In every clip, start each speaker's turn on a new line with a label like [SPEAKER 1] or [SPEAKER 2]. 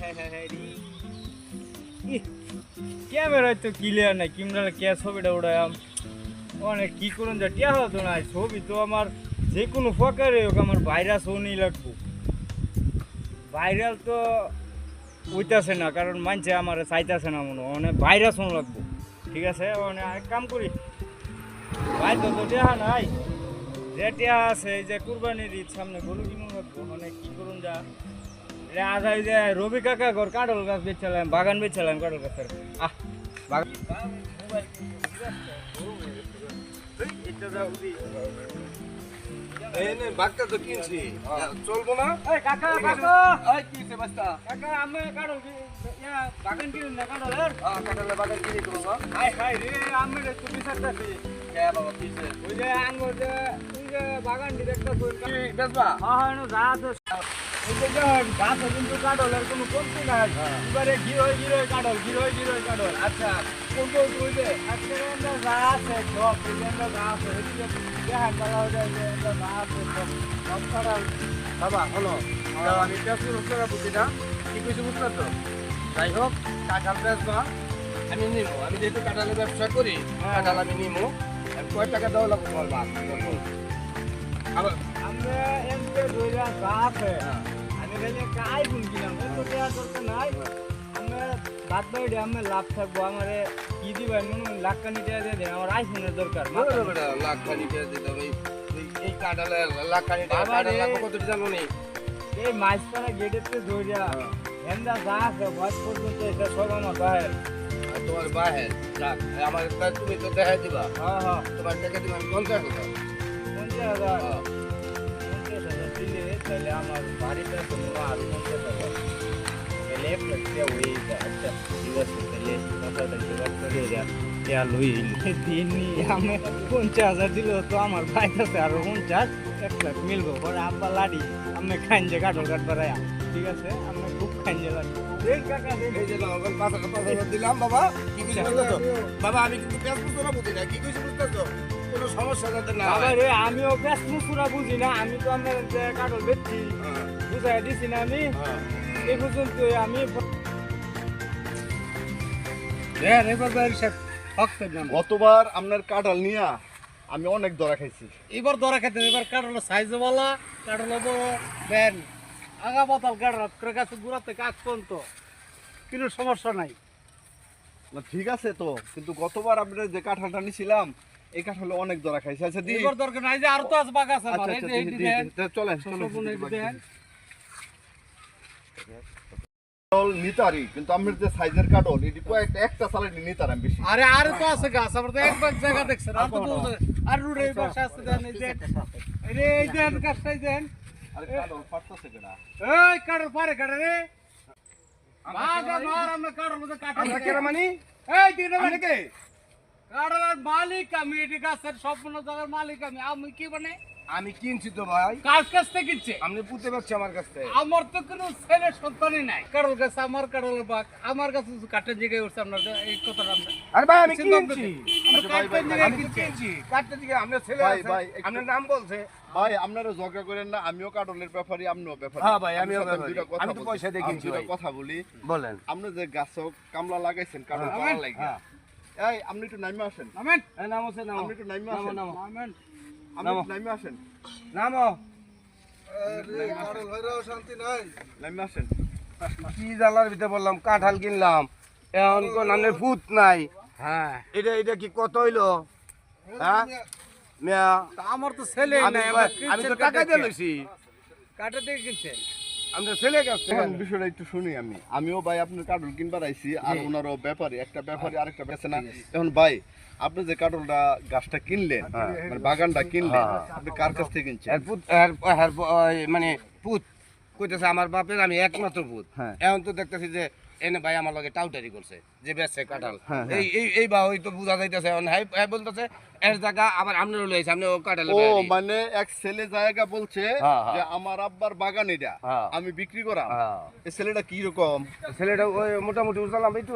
[SPEAKER 1] High high ক্যামেরায় তো clear নাই ক্যামেরা কে ছবিটা উড়ায়াম অনেক কি করুন যা, টিয়া হতো না ছবি তো আমার যে কোনো প্রকারে হোক, আমার ভাইরাস হনই লাগবো। ভাইরাল তো উইতাছে না, কারণ মানছে আমার চাইতেছে না মনে। মানে ভাইরাস হন লাগবো। ঠিক আছে মানে এক কাম করি। ভাই তো তো টিয়া নাই। যে টিয়া আছে যে কুরবানির সামনে গরু কিনুন লাগবো মানে কি করুন যা? আজ এই যে রবি কাকা ঘর কাঁঠাল গাছ বেচছিলাম বাগান বেচছিলাম কাঁঠাল গাছের। আহ বাগান
[SPEAKER 2] বাঘটা তো কিনছি। চলবো না?
[SPEAKER 1] কাকা কাকা।
[SPEAKER 2] কিনছে বাস্তা
[SPEAKER 1] কাকা আমি কাঁঠাল কি- বাগান কিনুন না কাঁঠালের?
[SPEAKER 2] হ্যাঁ কাটালে কিনি করব
[SPEAKER 1] হাই হাই রে আমি রে তুমি
[SPEAKER 2] বাবা কিনছে।
[SPEAKER 1] ওই যে আঙ্গুর যে বাগান ডিরেক্টর
[SPEAKER 2] বেচবা
[SPEAKER 1] হ্যাঁ হ্যাঁ যা আছে ওই যে যখন গাছ কিন্তু কাঁঠালের কোনো কমতি নাই। এবারে গিরোয় গিরোয় কাঁঠাল গিরোয় গিরোয় কাঁঠাল
[SPEAKER 2] আচ্ছা। কোন কোন ওই যে
[SPEAKER 1] আজকে যা আছে সব বিভিন্ন যা আছে দেখান করা হয়ে যায় যে যা আছে সব কাঁঠাল
[SPEAKER 2] বাবা হলো দাও আমি শুরু করে বুঝি না কি কিছু বুঝতে তো? যাই হোক কাঁঠাল বেচবা আমি নিমো। আমি যেহেতু কাঁঠালের ব্যবসা করি
[SPEAKER 1] হ্যাঁ।
[SPEAKER 2] কাঁঠাল আমি নিমো। কয় টাকা দেওয়া লাগবে তোমার আবার
[SPEAKER 1] নাই। লাভ থাকব। আমারে কি দিবেন হয় লাখ কানি টাকা দিয়ে দেন। আমার আইফোনের দরকার
[SPEAKER 2] বলো না বেটা, লাখ খানি টাকা দিতে হবে এই- এই- এই কাঁঠালে লাখ খানি টাকা কত জানো নি
[SPEAKER 1] এই মাঝখানে গেটের তো ধইরা হেন্দা যা আছে ভয় পর্যন্ত এটা সব আমার
[SPEAKER 2] তোমার বাহে যাক আমার তুমি তো দেখাই দিবা।
[SPEAKER 1] হ্যাঁ হ্যাঁ।
[SPEAKER 2] তোমার টাকা দিবা আমি পঞ্চাশ হাজার।
[SPEAKER 1] পঞ্চাশ হাজার। তাহলে আমার বাড়িটা তো হয় আরও পঞ্চাশ হাজার তাহলে এক লাখ টাকা যায় আচ্ছা ঠিক আছে তাহলে কথাটা জোগাড় করে দেয়া। দেয়া লই দিনই আমি পঞ্চাশ হাজার দিলেও তো আমার ভাই কাছে আরও পঞ্চাশ এক লাখ মিলবো। পরে আব্বা লাড়ি আমি খাইন যে কাঠল কাঠ বাড়াইয়া ঠিক আছে আমি খুব খাইন যে লাড়ি। এই কাকা দেখ
[SPEAKER 2] এই যে নাও, এখন পাঁচ হাজার পাঁচ হাজার দিলাম বাবা। কি কিছু বুঝতেছো? বাবা আমি কিন্তু বুঝতে না কি কিছু বুঝতেছো? কোনো সমস্যা যাতে না হয়।
[SPEAKER 1] রে আমিও বেশ মুসুরা বুঝি না। আমি তো আপনার যে কাঠল বেচছি
[SPEAKER 2] হ্যাঁ,
[SPEAKER 1] বুঝাই দিছি না আমি।
[SPEAKER 2] হ্যাঁ।
[SPEAKER 1] এই পর্যন্ত আমি
[SPEAKER 3] গতবার আপনার কাঁঠাল নিয়া আমি অনেক দরা খাইছি।
[SPEAKER 4] এবার দরা খেতে এবার কাটলো সাইজ বলা কাটলো বড় দেন আগা পাতাল কাটলো করে গাছে গুড়াতে কাজ পর্যন্ত কিন্তু সমস্যা নাই।
[SPEAKER 3] না ঠিক আছে তো কিন্তু গতবার আপনার যে কাঁঠালটা নিছিলাম এই কাঁঠালে অনেক দরা খাইছি। আচ্ছা দি
[SPEAKER 4] এবার দরকার নাই যে আরও তো আছে বাঘ আছে
[SPEAKER 3] আচ্ছা
[SPEAKER 4] এই যে এই
[SPEAKER 3] দি-
[SPEAKER 4] যে
[SPEAKER 3] দি-
[SPEAKER 4] দেন
[SPEAKER 3] দি- চলেন চলেন
[SPEAKER 4] বোন এই যে দেন।
[SPEAKER 3] কাঁঠাল নিতারি কিন্তু আপনার যে সাইজের কাঁঠাল এটি কয়েকটা একটা সালাড নিতারাম বেশি।
[SPEAKER 4] আরে আরে তো আছে গাছ আমার তো এক বাগ জায়গা দেখছেন আর তো বহুত আছে। আর রুড়ে এই আছে দেন এই যে এই এই দেন গাছটাই দেন।
[SPEAKER 3] আরে কাঁঠাল ফাটতেছে কেনা
[SPEAKER 4] এই কাটার পারে কাটা রে। বাঘ মার আমরা কাটার মধ্যে কাটা
[SPEAKER 2] কেন
[SPEAKER 4] এই দিন
[SPEAKER 2] আপনি কে?
[SPEAKER 4] মালিক আমি এটি গাছের সম্পূর্ণ জায়গার মালিক আমি। আমি কি মানে?
[SPEAKER 2] আমি কিনছি তো ভাই।
[SPEAKER 4] কার কাছ থেকে কিনছে?
[SPEAKER 2] আপনি পারছি আমার কাছ থেকে।
[SPEAKER 4] আমার তো কোনো ছেলে সন্তানই নাই। কারোর কাছে আমার কারোর আমার কাছে কাঠের জায়গায় উঠছে আপনার এই কথাটা আমরা
[SPEAKER 2] আরে ভাই আমি কিনছি।
[SPEAKER 4] আমরা কাঠের জায়গায় কিনছি।
[SPEAKER 2] দিকে আপনার ছেলে
[SPEAKER 3] ভাই,
[SPEAKER 2] আছে।
[SPEAKER 3] ভাই,
[SPEAKER 2] আপনার নাম বলছে।
[SPEAKER 3] ভাই আপনারা ঝগড়া করেন না আমিও কাঁঠালের ব্যাপারে আপনিও ব্যাপারে।
[SPEAKER 2] হ্যাঁ ভাই, আমিও
[SPEAKER 3] কথা
[SPEAKER 2] আমি তো পয়সা দিয়ে কিনছি ভাই।
[SPEAKER 3] কথা বলি।
[SPEAKER 2] বলেন।
[SPEAKER 3] আপনি যে গাছ কামলা লাগাইছেন কাঁঠাল
[SPEAKER 2] হ্যাঁ,
[SPEAKER 3] পাওয়ার লাগে
[SPEAKER 2] হ্যাঁ।
[SPEAKER 3] এই আপনি একটু নাইমে আসেন।
[SPEAKER 4] নামেন।
[SPEAKER 2] নাম আছে নাম।
[SPEAKER 3] আপনি একটু
[SPEAKER 2] নামো,
[SPEAKER 3] আসেন।
[SPEAKER 2] নামো।
[SPEAKER 4] নামেন।
[SPEAKER 3] আপনি
[SPEAKER 2] নামো।
[SPEAKER 3] আসেন।
[SPEAKER 2] নামো।
[SPEAKER 3] নাইমে আসেন।
[SPEAKER 2] কি জানলার ভিতরে বললাম কাঁঠাল কিনলাম। এখন কোন নামে ফুট নাই।
[SPEAKER 4] হ্যাঁ।
[SPEAKER 2] এটা এটা কি কত হইল? হ্যাঁ?
[SPEAKER 4] আমার তো ছেলে
[SPEAKER 2] আমি
[SPEAKER 4] নাই
[SPEAKER 2] আমি তো টাকা দিয়ে লইছি।
[SPEAKER 4] কাঠের থেকে কিনছেন?
[SPEAKER 2] আমরা ছেলে কাছে
[SPEAKER 3] বিষয়টা একটু শুনি আমি। আমিও ভাই আপনার কাটল কিনবার আইছি আর ওনারও ব্যাপারে একটা ব্যাপারী আরেকটা বেছে না। এখন ভাই আপনি যে কাটলটা গাছটা কিনলেন মানে বাগানটা কিনলেন
[SPEAKER 2] হ্যাঁ।
[SPEAKER 3] আপনি কার কাছ থেকে কিনছেন?
[SPEAKER 2] মানে পুত কইতেছে আমার বাপের আমি একমাত্র পুত।
[SPEAKER 3] হ্যাঁ।
[SPEAKER 2] এখন তো দেখতেছি যে এনে ভাই আমার লগে টাউটারি করছে যে বেচছে কাঁঠাল।
[SPEAKER 3] হ্যাঁ,
[SPEAKER 2] এই এই এই বা ওই তো বুঝা যাইতেছে। হাই হাই বলতেছে এর জায়গা আবার আপনারও লইছে আপনি ও কাঁঠাল
[SPEAKER 3] ও মানে এক ছেলে জায়গা বলছে
[SPEAKER 2] হ্যাঁ, হ্যাঁ।
[SPEAKER 3] যে আমার আব্বার বাগান এটা
[SPEAKER 2] হ্যাঁ।
[SPEAKER 3] আমি বিক্রি করাম।
[SPEAKER 2] হ্যাঁ।
[SPEAKER 3] এই ছেলেটা কি রকম?
[SPEAKER 2] ছেলেটা ওই মোটামুটি উঠলাম একটু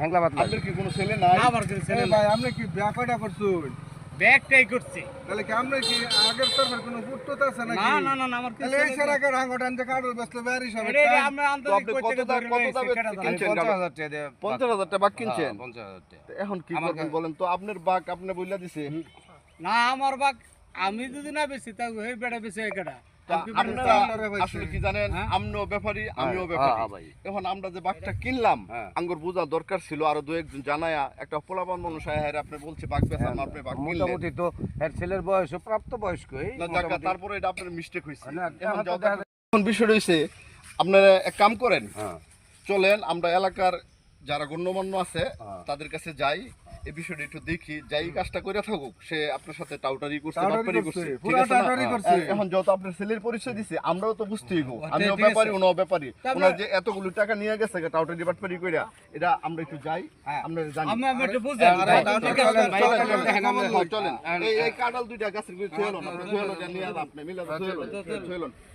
[SPEAKER 2] হ্যাংলা ভাত
[SPEAKER 3] আপনার কি কোনো ছেলে নাই?
[SPEAKER 4] আমার কিন্তু ছেলে
[SPEAKER 5] ভাই আপনি কি ব্যাপারটা করছুন?
[SPEAKER 4] ব্যাগটাই করছি।
[SPEAKER 5] তাহলে কি আমরা কি আগের তরফের কোনো আছে নাকি?
[SPEAKER 4] না না না আমার
[SPEAKER 5] কিছু এই সারা কার যে কাটল বেসলে বের হিসাবে
[SPEAKER 4] এটা আমরা আন্তরিক
[SPEAKER 3] আপনি কত দাম- কত দামে। কিনছেন
[SPEAKER 2] পঞ্চাশ
[SPEAKER 3] কাঁঠাল?
[SPEAKER 2] হাজার টাকা দিয়ে?
[SPEAKER 3] পঞ্চাশ হাজার টাকা বাঘ কিনছেন?
[SPEAKER 2] হ্যাঁ, পঞ্চাশ হাজার টাকা।
[SPEAKER 3] এখন কি করবেন বলেন তো? আপনার বাক আপনি বইলা দিছে।
[SPEAKER 4] না আমার বাক আমি যদি না বেশি তা ওই বেড়া বেশি এই
[SPEAKER 3] আসলে কি জানেন?
[SPEAKER 4] হ্যাঁ?
[SPEAKER 3] ব্যাপারী আমিও
[SPEAKER 2] হ্যাঁ,
[SPEAKER 3] ব্যাপারী।
[SPEAKER 2] হ্যাঁ,
[SPEAKER 3] এখন আমরা যে বাঘটা কিনলাম। আঙ্গুর বোঝা দরকার ছিল। আরও দু একজন জানায়া একটা পোলাপান মানুষ আপনি বলছে বাঘ বেচাম আপনি বাঘ
[SPEAKER 2] মোটামুটি তো এর ছেলের বয়স প্রাপ্ত
[SPEAKER 3] যাক তারপরে এটা আপনার মিস্টেক হয়েছে এখন বিষয় রয়েছে আপনারা এক কাম করেন। চলেন আমরা এলাকার যারা গণ্যমান্য আছে। তাদের কাছে যাই। এই বিষয়টা একটু দেখি যাই কাজটা করে থাকুক সে আপনার সাথে টাউটারি করছে বাটপারি
[SPEAKER 5] করছে,
[SPEAKER 3] করছে ঠিক আছে না? এখন যত আপনার ছেলের পরিচয় দিছে আমরাও তো বুঝতেই গো
[SPEAKER 4] ঠিক
[SPEAKER 3] আমিও। ব্যাপারী ওনাও ব্যাপারী। ওনার যে এতগুলো টাকা নিয়ে গেছে টাউটারি বাটপারি কইরা এটা আমরা একটু যাই
[SPEAKER 4] হ্যাঁ।
[SPEAKER 3] আমরা জানি।
[SPEAKER 4] আমি আমি একটু বুঝেন
[SPEAKER 5] চলেন,
[SPEAKER 4] আমরা-
[SPEAKER 3] এই এই কাঁঠাল দুইটা গাছের থুয়ে লন আপনি থুয়ে নিয়ে আপনি মিলে লন।